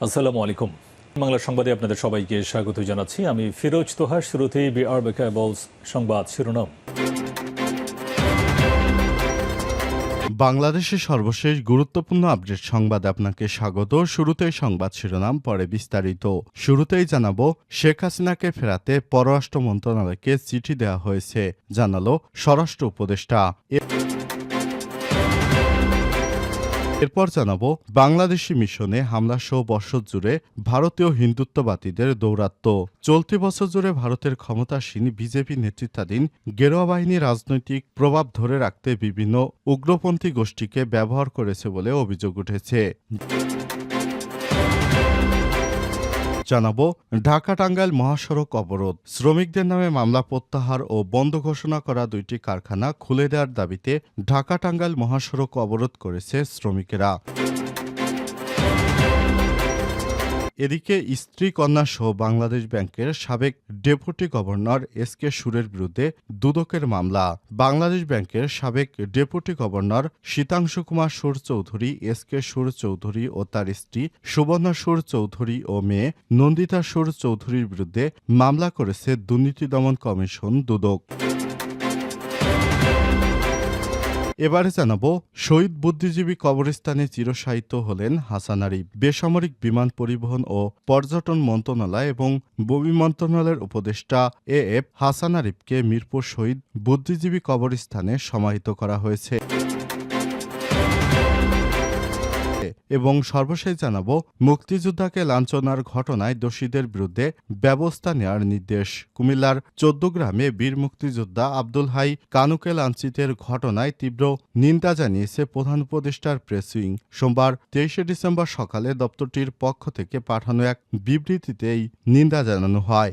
আসসালামু আলাইকুম। বাংলা সংবাদে আপনাদের সবাইকে স্বাগত জানাচ্ছি। আমি ফিরোজ বিআর সংবাদ শিরোনাম। বাংলাদেশের সর্বশেষ গুরুত্বপূর্ণ আপডেট সংবাদ আপনাকে স্বাগত। শুরুতেই সংবাদ শিরোনাম, পরে বিস্তারিত। শুরুতেই জানাব, শেখ হাসিনাকে ফেরাতে পররাষ্ট্র মন্ত্রণালয়কে চিঠি দেওয়া হয়েছে। জানালো স্বরাষ্ট্র উপদেষ্টা। এরপর জানাব, বাংলাদেশি মিশনে হামলা সহ বছর জুড়ে ভারতীয় হিন্দুত্ববাদীদের দৌরাত্ম্য। চলতি বছর জুড়ে ভারতের ক্ষমতাসীন বিজেপি নেতৃত্বাধীন গেরোয়া বাহিনী রাজনৈতিক প্রভাব ধরে রাখতে বিভিন্ন উগ্রপন্থী গোষ্ঠীকে ব্যবহার করেছে বলে অভিযোগ উঠেছে। জানাব ঢাকা টাঙ্গাইল মহাসড়ক অবরোধ। শ্রমিকদের নামে মামলা প্রত্যাহার ও বন্ধ ঘোষণা করা দুইটি কারখানা খুলে দেওয়ার দাবিতে ঢাকা টাঙ্গাইল মহাসড়ক অবরোধ করেছে শ্রমিকেরা। এদিকে স্ত্রী কন্যা সহ বাংলাদেশ ব্যাংকের সাবেক ডেপুটি গভর্নর এস কে সুরের বিরুদ্ধে দুদকের মামলা। বাংলাদেশ ব্যাংকের সাবেক ডেপুটি গভর্নর শীতাংশু কুমার সুর চৌধুরী, এস কে সুর চৌধুরী ও তার স্ত্রী সুবর্ণা সুর চৌধুরী ও মেয়ে নন্দিতা সুর চৌধুরীর বিরুদ্ধে মামলা করেছে দুর্নীতি দমন কমিশন দুদক। এবারে জানাব, শহীদ বুদ্ধিজীবী কবরস্থানে চিরসাহিত হলেন হাসান আরিফ। বেসামরিক বিমান পরিবহন ও পর্যটন মন্ত্রণালয় এবং বমি মন্ত্রণালয়ের উপদেষ্টা এ এফ হাসান আরিফকে মিরপুর শহীদ বুদ্ধিজীবী কবরস্থানে সমাহিত করা হয়েছে। এবং সর্বশেষ জানাব, মুক্তিযোদ্ধাকে লাঞ্ছনার ঘটনায় দোষীদের বিরুদ্ধে ব্যবস্থা নেওয়ার নির্দেশ। কুমিল্লার চোদ্দগ্রামে বীর মুক্তিযোদ্ধা আব্দুল হাই কানুকে লাঞ্ছিতের ঘটনায় তীব্র নিন্দা জানিয়েছে প্রধান উপদেষ্টার প্রেস উইং। সোমবার তেইশে ডিসেম্বর সকালে দপ্তরটির পক্ষ থেকে পাঠানো এক বিবৃতিতে এই নিন্দা জানানো হয়।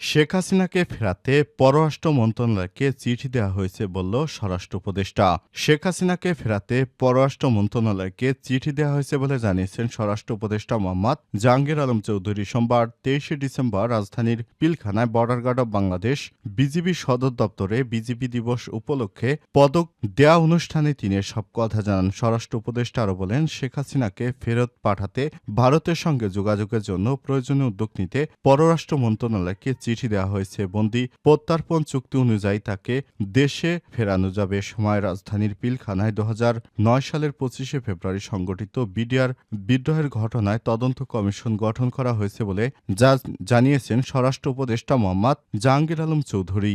শেখ হাসিনাকে ফেরাতে পররাষ্ট্র মন্ত্রণালয়কে চিঠি দেওয়া হয়েছে বলল স্বরাষ্ট্র উপদেষ্টা। শেখ হাসিনাকে ফেরাতে পররাষ্ট্র মন্ত্রণালয়কে চিঠি দেওয়া হয়েছে বলে জানিয়েছেন স্বরাষ্ট্র উপদেষ্টা মোহাম্মদ জাহাঙ্গীর আলম চৌধুরী। সোমবার তেইশে ডিসেম্বর রাজধানীর পিলখানায় border guard of Bangladesh BGB সদর দপ্তরে বিজিবি দিবস উপলক্ষে পদক দেয়া অনুষ্ঠানে তিনি সব কথা জানান। স্বরাষ্ট্র উপদেষ্টা আরও বলেন, শেখ হাসিনাকে ফেরত পাঠাতে ভারতের সঙ্গে যোগাযোগের জন্য প্রয়োজনীয় উদ্যোগ নিতে পররাষ্ট্র মন্ত্রণালয়কে চিঠি দেওয়া হয়েছে। বন্দি প্রত্যার্পণ চুক্তি অনুযায়ী তাকে দেশে ফেরানো যাবে। সময় রাজধানীর পিলখানায় দু নয় সালের পঁচিশে ফেব্রুয়ারি সংগঠিত বিডিআর বিদ্রোহের ঘটনায় তদন্ত কমিশন গঠন করা হয়েছে বলে জানিয়েছেন স্বরাষ্ট্র উপদেষ্টা মোহাম্মদ জাহাঙ্গীর আলম চৌধুরী।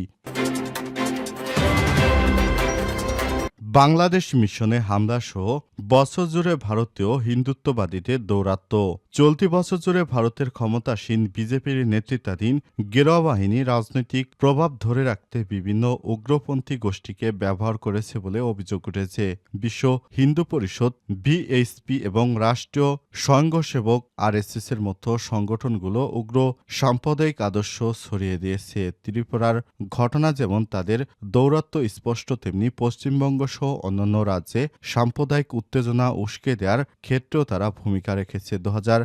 বাংলাদেশ মিশনে হামলা সহ বছর জুড়ে ভারতীয় হিন্দুত্ববাদীদের দৌরাত্ম্য। চলতি বছর জুড়ে ভারতের ক্ষমতাসীন বিজেপির নেতৃত্বাধীন গেরুয়া বাহিনী রাজনৈতিক প্রভাব ধরে রাখতে বিভিন্ন উগ্রপন্থী গোষ্ঠীকে ব্যবহার করেছে বলে অভিযোগ উঠেছে। বিশ্ব হিন্দু পরিষদ বিএইচপি এবং রাষ্ট্রীয় স্বয়ংসেবক আরএসএস এর মতো সংগঠনগুলো উগ্র সাম্প্রদায়িক আদর্শ ছড়িয়ে দিয়েছে। ত্রিপুরার ঘটনা যেমন তাদের দৌরাত্ম্য স্পষ্ট, তেমনি পশ্চিমবঙ্গ সহ অন্যান্য রাজ্যে সাম্প্রদায়িক উত্তেজনা উস্কে দেওয়ার ক্ষেত্রেও তারা ভূমিকা রেখেছে। দু হাজার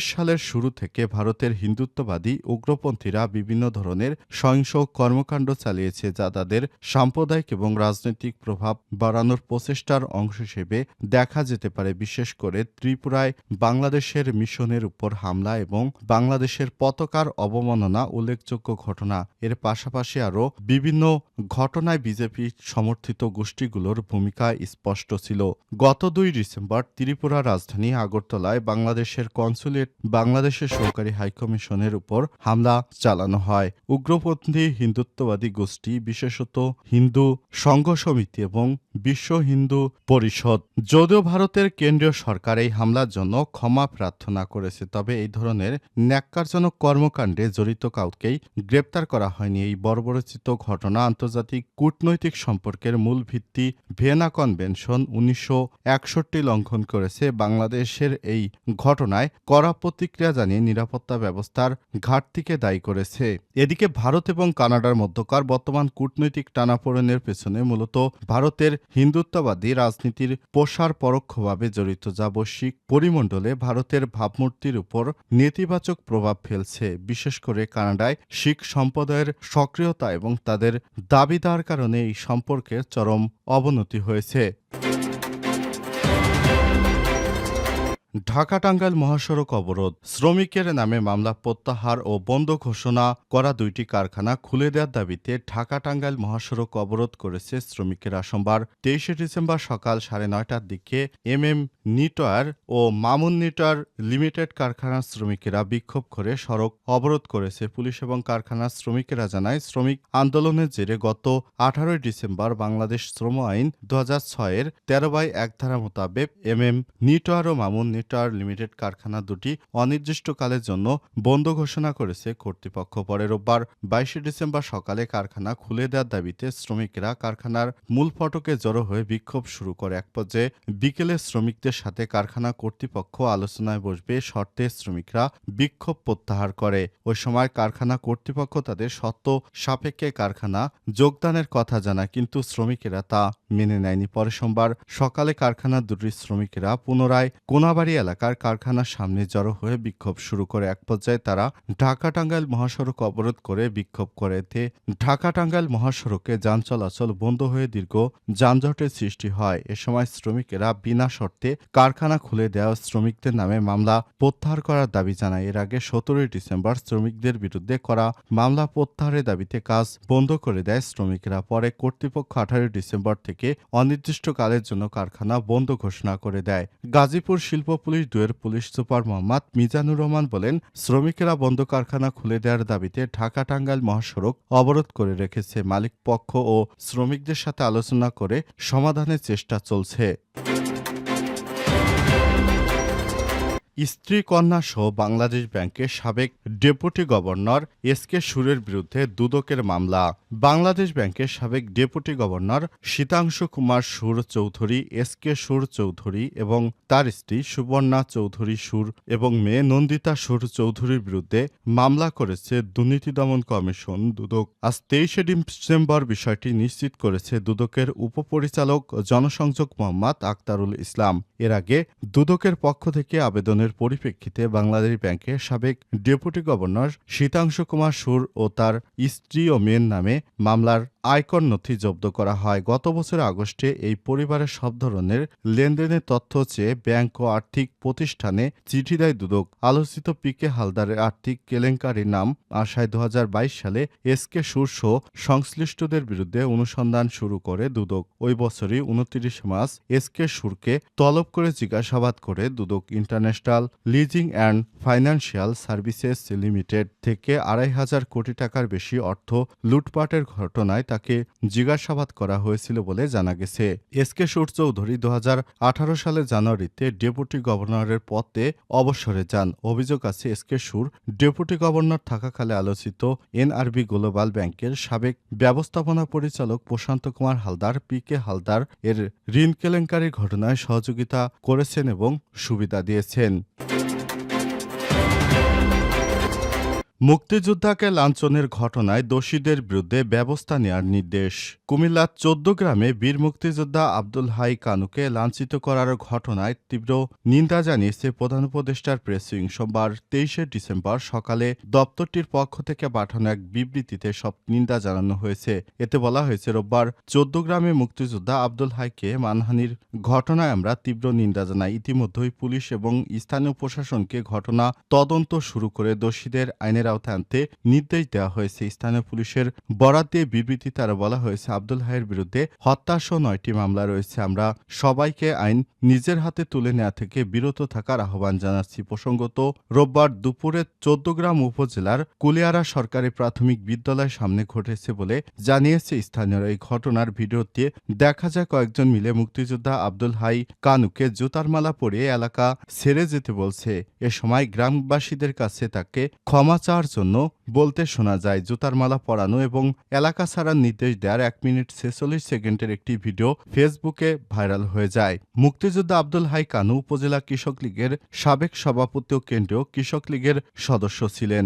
সালের শুরু থেকে ভারতের হিন্দুত্ববাদী উগ্রপন্থীরা বিভিন্ন ধরনের সহিংস কর্মকাণ্ড চালিয়েছে যা তাদের সাম্প্রদায়িক এবং রাজনৈতিক প্রভাব বাড়ানোর প্রচেষ্টার অংশ হিসেবে দেখা যেতে পারে, বিশেষ করে ত্রিপুরায় বাংলাদেশের মিশনের উপর হামলা এবং বাংলাদেশের পতাকার অবমাননা উল্লেখযোগ্য ঘটনা। এর পাশাপাশি আরও বিভিন্ন ঘটনায় বিজেপি সমর্থিত গোষ্ঠীগুলোর ভূমিকা স্পষ্ট ছিল। গত দুই ডিসেম্বর ত্রিপুরা রাজধানী আগরতলায় বাংলাদেশের কনসুলেট বাংলাদেশের সরকারি হাইকমিশনের উপর হামলা চালানো হয়। উগ্রপন্থী হিন্দুত্ববাদী গোষ্ঠী, বিশেষত হিন্দু সংঘ সমিতি এবং বিশ্ব হিন্দু পরিষদ। যদিও ভারতের কেন্দ্রীয় সরকার এই হামলার জন্য ক্ষমা প্রার্থনা করেছে, তবে এই ধরনের ন্যাক্কারজনক কর্মকাণ্ডে জড়িত কাউকেই গ্রেপ্তার করা হয়নি। এই বর্বরচিত ঘটনা আন্তর্জাতিক কূটনৈতিক সম্পর্কের মূল ভিত্তি ভিয়েনা কনভেনশন উনিশশো একষট্টি লঙ্ঘন করেছে। বাংলাদেশের এই ঘটনায় কড়া প্রতিক্রিয়া জানিয়ে নিরাপত্তা ব্যবস্থার ঘাটতিকে দায়ী করেছে। এদিকে ভারত এবং কানাডার মধ্যকার বর্তমান কূটনৈতিক টানাপোড়েনের পেছনে মূলত ভারতের হিন্দুত্ববাদী রাজনীতির প্রসার পরোক্ষভাবে জড়িত যা বৈশ্বিক পরিমণ্ডলে ভারতের ভাবমূর্তির উপর নেতিবাচক প্রভাব ফেলছে। বিশেষ করে কানাডায় শিখ সম্প্রদায়ের সক্রিয়তা এবং তাদের দাবিদার কারণে এই সম্পর্কের চরম অবনতি হয়েছে। ঢাকা টাঙ্গাইল মহাসড়ক অবরোধ, শ্রমিকের নামে মামলা প্রত্যাহার ও বন্ধ ঘোষণা করা দুইটি কারখানা খুলে দেওয়ার দাবিতে ঢাকা টাঙ্গাইল মহাসড়ক অবরোধ করেছে শ্রমিকেরা। সোমবার তেইশে ডিসেম্বর সকাল সাড়ে নয়টার দিকে এম এম নিটয়ার ও মামুন নিটয়ার লিমিটেড কারখানার শ্রমিকেরা বিক্ষোভ করে সড়ক অবরোধ করেছে। পুলিশ এবং কারখানার শ্রমিকেরা জানায়, শ্রমিক আন্দোলনের জেরে গত আঠারোই ডিসেম্বর বাংলাদেশ শ্রম আইন দু হাজার ছয়ের তেরো বাই এক ধারা মোতাবেক এম এম নিটয়ার ও মামুন নিটয়ার লিমিটেড কারখানা দুটি অনির্দিষ্টকালের জন্য বন্ধ ঘোষণা করেছে কর্তৃপক্ষ। পরে রোববার, বাইশে ডিসেম্বর সকালে কারখানা খুলে দেওয়ার দাবিতে শ্রমিকেরা কারখানার মূল ফটকে জড়ো হয়ে বিক্ষোভ শুরু করে। এক পর্যায়ে বিকেলে শ্রমিকদের সাথে কারখানা কর্তৃপক্ষ আলোচনায় বসবে শর্তে শ্রমিকরা বিক্ষোভ প্রত্যাহার করে। ওই সময় কারখানা কর্তৃপক্ষ তাদের সত্য সাপেক্ষে কারখানা যোগদানের কথা জানায়, কিন্তু শ্রমিকেরা তা মেনে নেয়নি। পরে সোমবার সকালে কারখানা দুটি শ্রমিকেরা পুনরায় কোনাবাড়ি এলাকার কারখানার সামনে জড়ো হয়ে বিক্ষোভ শুরু করে। এক পর্যায়ে তারা ঢাকা টাঙ্গাইল মহাসড়ক অবরোধ করে বিক্ষোভ করে। এতে ঢাকা টাঙ্গাইল মহাসড়কে যান চলাচল বন্ধ হয়ে দীর্ঘ যানজটের সৃষ্টি হয়। এ সময় শ্রমিকেরা বিনা শর্তে কারখানা খুলে দেওয়া শ্রমিকদের নামে মামলা প্রত্যাহার করার দাবি জানায়। এর আগে সতেরোই ডিসেম্বর শ্রমিকদের বিরুদ্ধে করা মামলা প্রত্যাহারের দাবিতে কাজ বন্ধ করে দেয় শ্রমিকরা। পরে কর্তৃপক্ষ আঠারোই ডিসেম্বর থেকে অনির্দিষ্টকালের জন্য কারখানা বন্ধ ঘোষণা করে দেয়। গাজীপুর শিল্প পুলিশ, দুয়ের পুলিশ সুপার মোহাম্মদ মিজানুর রহমান বলেন, শ্রমিকেরা বন্ধ কারখানা খুলে দেওয়ার দাবিতে ঢাকা টাঙ্গাইল মহাসড়ক অবরোধ করে রেখেছে মালিক পক্ষ ও শ্রমিকদের সাথে আলোচনা করে সমাধানের চেষ্টা চলছে। স্ত্রী কন্যা সহ বাংলাদেশ ব্যাংকের সাবেক ডেপুটি গভর্নর এস কে সুরের বিরুদ্ধে দুদকের মামলা। বাংলাদেশ ব্যাংকের সাবেক ডেপুটি গভর্নর শীতাংশু কুমার সুর চৌধুরী, এস কে সুর চৌধুরী এবং তার স্ত্রী সুবর্ণা চৌধুরী সুর এবং মেয়ে নন্দিতা সুর চৌধুরীর বিরুদ্ধে মামলা করেছে দুর্নীতি দমন কমিশন দুদক। আজ তেইশে ডিসেম্বর বিষয়টি নিশ্চিত করেছে দুদকের উপপরিচালক জনসংযোগ মোহাম্মদ আক্তারুল ইসলাম। এর আগে দুদকের পক্ষ থেকে আবেদনের পরিপ্রেক্ষিতে বাংলাদেশ ব্যাংকের সাবেক ডেপুটি গভর্নর শীতাংশু কুমার সুর ও তার স্ত্রী ও মেয়ের নামে মামলার আয়কর নথি জব্দ করা হয়। গত বছরের আগস্টে এই পরিবারের সব ধরনের লেনদেনের তথ্য চেয়ে ব্যাংক ও আর্থিক প্রতিষ্ঠানে চিঠি দেয় দুদক। আলোচিত পিকে হালদারের আর্থিক কেলেঙ্কারির নাম আশায় দুহাজার বাইশ সালে এস কে সুর সহ সংশ্লিষ্টদের বিরুদ্ধে অনুসন্ধান শুরু করে দুদক। ওই বছরই উনত্রিশ মার্চ এস কে সুরকে তলব করে জিজ্ঞাসাবাদ করে Dudak international leasing and financial services limited থেকে আড়াই হাজার কোটি টাকার বেশি অর্থ লুটপাটের ঘটনায় তাকে জিজ্ঞাসাবাদ করা হয়েছিল বলে জানা গেছে। এস কে সুর চৌধুরী দু সালের জানুয়ারিতে ডেপুটি গভর্নরের পদে অবসরে যান। অভিযোগ আছে, এস কে সুর ডেপুটি গভর্নর থাকাকালে আলোচিত এনআরবি গ্লোবাল ব্যাংকের সাবেক ব্যবস্থাপনা পরিচালক প্রশান্ত কুমার হালদার, পি কে হালদার এর ঋণ কেলেঙ্কারির ঘটনায় সহযোগিতা করেছেন এবং সুবিধা দিয়েছেন। মুক্তিযোদ্ধাকে লাঞ্ছনের ঘটনায় দোষীদের বিরুদ্ধে ব্যবস্থা নেওয়ার নির্দেশ। কুমিল্লার চোদ্দ গ্রামে বীর মুক্তিযোদ্ধা আব্দুল হাই কানুকে লাঞ্ছিত করার ঘটনায় তীব্র নিন্দা জানিয়েছে প্রধান উপদেষ্টার প্রেসিং সোমবার তেইশে ডিসেম্বর সকালে দপ্তরটির পক্ষ থেকে পাঠানো এক বিবৃতিতে সব নিন্দা জানানো হয়েছে। এতে বলা হয়েছে, রোববার চোদ্দ গ্রামে মুক্তিযোদ্ধা আব্দুল হাইকে মানহানির ঘটনায় আমরা তীব্র নিন্দা জানাই। ইতিমধ্যেই পুলিশ এবং স্থানীয় প্রশাসনকে ঘটনা তদন্ত শুরু করে দোষীদের আইনের আওতায় আনতে নির্দেশ দেওয়া হয়েছে। স্থানীয় পুলিশের বরাত দিয়ে বিবৃতি তারা বলা হয়েছে, আব্দুল হাইয়ের বিরুদ্ধে হত্যাসহ নয়টি মামলা রয়েছে। আমরা সবাইকে আইন নিজের হাতে তুলে নেওয়া থেকে বিরত থাকার আহ্বান জানাচ্ছি। প্রসঙ্গত, রোববার দুপুরে চৌদ্দগ্রাম উপজেলার কুলিয়ারা সরকারি প্রাথমিক বিদ্যালয়ের সামনে ঘটেছে বলে জানিয়েছে স্থানীয়রা। এই ঘটনার ভিডিওতে দেখা যায়, কয়েকজন মিলে মুক্তিযোদ্ধা আব্দুল হাই কানুকে জুতার মালা পরিয়ে এলাকা ছেড়ে যেতে বলছে। এ সময় গ্রামবাসীদের কাছে তাকে ক্ষমা চাওয়ার জন্য বলতে শোনা যায়, জুতার মালা পরানো এবং এলাকা ছাড়ার নির্দেশ দেওয়ার এক মিনিট ছেচল্লিশ সেকেন্ডের একটি ভিডিও ফেসবুকে ভাইরাল হয়ে যায়। মুক্তিযোদ্ধা আব্দুল হাই কানু উপজেলা কৃষক লীগের সাবেক সভাপতি ও কেন্দ্রীয় কৃষক লীগের সদস্য ছিলেন।